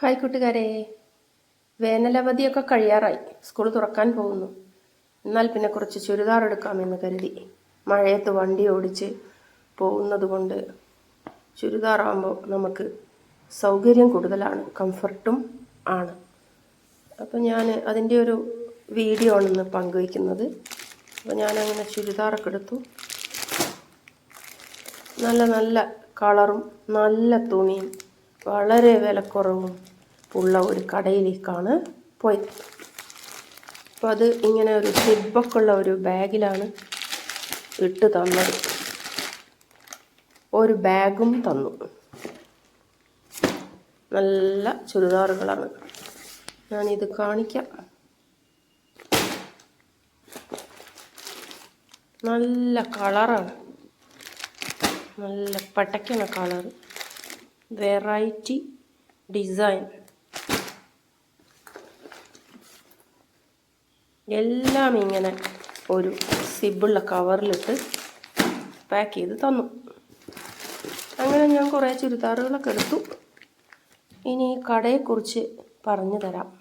Hi കൂട്ടുകാരെ. വേനലവധിയൊക്കെ കഴിയാറായി. School തുറക്കാൻ പോകുന്നു. എന്നാൽ പിന്നെ കുറച്ച് ചുരിദാർ എടുക്കാമെന്ന് കരുതി. മഴയത്ത് വണ്ടി ഓടിച്ച് പോകുന്നത് കൊണ്ട് ചുരിദാറാകുമ്പോൾ നമുക്ക് സൗകര്യം കൂടുതലാണ്. കംഫർട്ടും ആണ്. അപ്പോൾ ഞാൻ അതിന്റെ ഒരു വീഡിയോ ആണെന്ന് പങ്കുവയ്ക്കുന്നത്. അപ്പോൾ ഞാനങ്ങനെ ചുരിദാറൊക്കെ എടുത്തു. നല്ല നല്ല കളറും നല്ല തുണിയും വളരെ വിലക്കുറവും ഉള്ള ഒരു കടയിലേക്കാണ് പോയത്. അപ്പോൾ അത് ഇങ്ങനെ ഒരു സിബൊക്കെ ഉള്ള ഒരു ബാഗിലാണ് ഇട്ട് തന്നത്. ഒരു ബാഗും തന്നു. നല്ല ചുരിദാറുകളാണ്. ഞാനിത് കാണിക്കാം. നല്ല കളറാണ്. നല്ല പട്ടയ്ക്കുന്ന കളർ വെറൈറ്റി ഡിസൈൻ. എല്ലാം ഇങ്ങനെ ഒരു സിബിളുള്ള കവറിലിട്ട് പാക്ക് ചെയ്ത് തന്നു. അങ്ങനെ ഞാൻ കുറേ ചുരിദാറുകളൊക്കെ എടുത്തു. ഇനി ഈ കടയെക്കുറിച്ച് പറഞ്ഞു തരാം.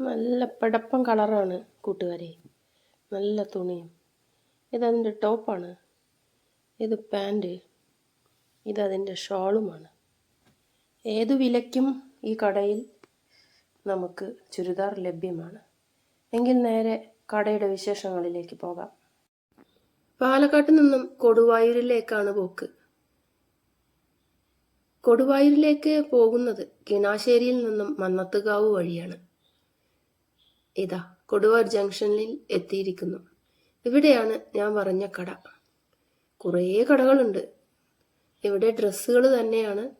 നല്ല പിടപ്പം കളറാണ് കൂട്ടുകാരെ. നല്ല തുണിയും. ഇതതിന്റെ ടോപ്പാണ്? ഇത് പാന്റ്. ഇതതിന്റെ ഷോളുമാണ്. ഏതു വിലയ്ക്കും ഈ കടയിൽ നമുക്ക് ചുരിദാർ ലഭ്യമാണ്. എങ്കിൽ നേരെ കടയുടെ വിശേഷങ്ങളിലേക്ക് പോകാം. പാലക്കാട്ട് നിന്നും കൊടുവായൂരിലേക്കാണ് പോക്ക്. കൊടുവായൂരിലേക്ക് പോകുന്നത് കിണാശ്ശേരിയിൽ നിന്നും മന്നത്തുകാവ് വഴിയാണ്. ഇതാ കൊടുവായൂർ ജംഗ്ഷനിൽ എത്തിയിരിക്കുന്നു. ഇവിടെയാണ് ഞാൻ പറഞ്ഞ കട. കുറേ കടകളുണ്ട്. ഇവിടെ ഡ്രസ്സുകൾ തന്നെയാണ്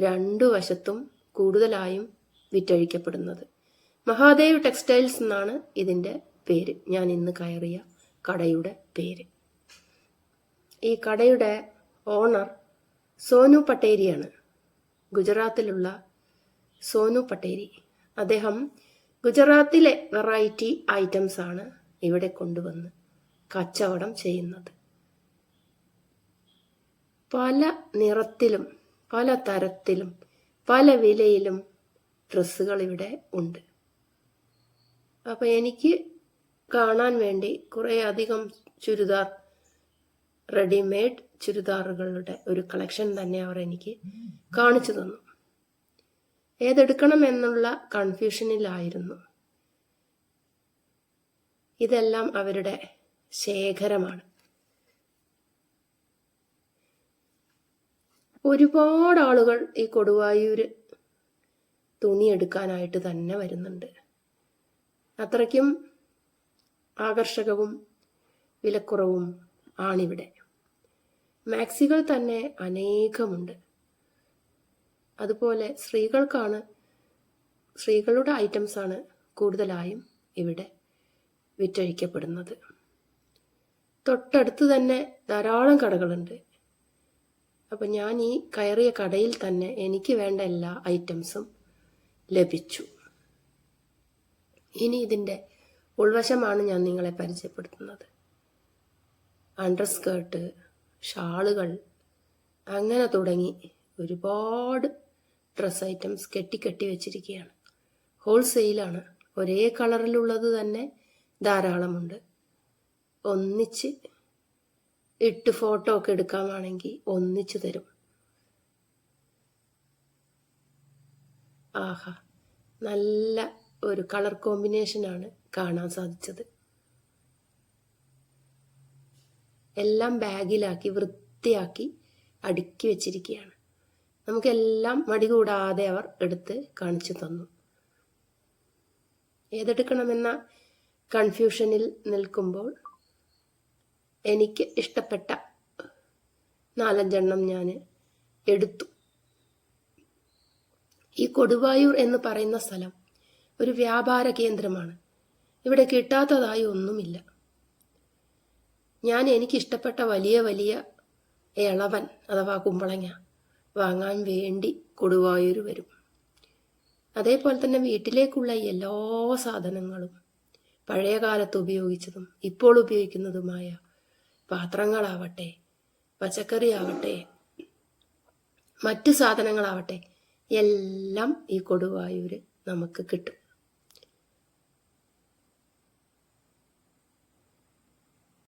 രണ്ടു വശത്തും കൂടുതലായും വിറ്റഴിക്കപ്പെടുന്നത്. മഹാദേവ് ടെക്സ്റ്റൈൽസ് എന്നാണ് ഇതിന്റെ പേര്. ഞാൻ ഇന്ന് കയറിയ കടയുടെ പേര്. ഈ കടയുടെ ഓണർ സോനു പട്ടേരിയാണ്. ഗുജറാത്തിലുള്ള സോനു പട്ടേരി. അദ്ദേഹം ഗുജറാത്തിലെ വെറൈറ്റി ഐറ്റംസ് ആണ് ഇവിടെ കൊണ്ടുവന്ന് കച്ചവടം ചെയ്യുന്നത്. പല നിറത്തിലും പല തരത്തിലും പല വിലയിലും ഡ്രസ്സുകൾ ഇവിടെ ഉണ്ട്. അപ്പോൾ എനിക്ക് കാണാൻ വേണ്ടി കുറേ അധികം ചുരിദാർ റെഡിമെയ്ഡ് ചുരിദാറുകളുടെ ഒരു കളക്ഷൻ തന്നെ അവർ എനിക്ക് കാണിച്ചു തന്നു. ഏതെടുക്കണം എന്നുള്ള കൺഫ്യൂഷനിലായിരുന്നു. ഇതെല്ലാം അവരുടെ ശേഖരമാണ്. ഒരുപാട് ആളുകൾ ഈ കൊടുവായൂര് തുണി എടുക്കാനായിട്ട് തന്നെ വരുന്നുണ്ട്. അത്രയ്ക്കും ആകർഷകവും വിലക്കുറവും ആണിവിടെ. മാക്സികൾ തന്നെ അനേകമുണ്ട്. അതുപോലെ സ്ത്രീകൾക്കാണ് സ്ത്രീകളുടെ ഐറ്റംസ് ആണ് കൂടുതലായും ഇവിടെ വിറ്റഴിക്കപ്പെടുന്നത്. തൊട്ടടുത്ത് തന്നെ ധാരാളം കടകളുണ്ട്. അപ്പം ഞാൻ ഈ കയറിയ കടയിൽ തന്നെ എനിക്ക് വേണ്ട എല്ലാ ഐറ്റംസും ലഭിച്ചു. ഇനി ഇതിന്റെ ഉൾവശമാണ് ഞാൻ നിങ്ങളെ പരിചയപ്പെടുത്തുന്നത്. അണ്ടർ സ്കേർട്ട് ഷാളുകൾ അങ്ങനെ തുടങ്ങി ഒരുപാട് ഡ്രസ് ഐറ്റംസ് കെട്ടിക്കെട്ടി വെച്ചിരിക്കുകയാണ്. ഹോൾസെയിലാണ്. ഒരേ കളറിലുള്ളത് തന്നെ ധാരാളമുണ്ട്. ഒന്നിച്ച് ഇട്ട് ഫോട്ടോ ഒക്കെ എടുക്കാമാണെങ്കിൽ ഒന്നിച്ചു തരും. ആഹാ നല്ല ഒരു കളർ കോമ്പിനേഷനാണ് കാണാൻ സാധിച്ചത്. എല്ലാം ബാഗിലാക്കി വൃത്തിയാക്കി അടുക്കി വെച്ചിരിക്കുകയാണ്. നമുക്കെല്ലാം മടി കൂടാതെ അവർ എടുത്ത് കാണിച്ചു തന്നു. ഏതെടുക്കണമെന്ന കൺഫ്യൂഷനിൽ നിൽക്കുമ്പോൾ എനിക്ക് ഇഷ്ടപ്പെട്ട നാലഞ്ചെണ്ണം ഞാൻ എടുത്തു. ഈ കൊടുവായൂർ എന്ന് പറയുന്ന സ്ഥലം ഒരു വ്യാപാര കേന്ദ്രമാണ്. ഇവിടെ കിട്ടാത്തതായി ഒന്നുമില്ല. ഞാൻ എനിക്കിഷ്ടപ്പെട്ട വലിയ വലിയ ഇളവൻ അഥവാ കുമ്പളങ്ങ വാങ്ങാൻ വേണ്ടി കൊടുവായൂർ വരും. അതേപോലെ തന്നെ വീട്ടിലേക്കുള്ള എല്ലാ സാധനങ്ങളും പഴയ കാലത്ത് ഉപയോഗിച്ചതും ഇപ്പോൾ ഉപയോഗിക്കുന്നതുമായ പാത്രങ്ങളാവട്ടെ പച്ചക്കറി ആവട്ടെ മറ്റ് സാധനങ്ങളാവട്ടെ എല്ലാം ഈ കൊടുവായൂര് നമുക്ക് കിട്ടും.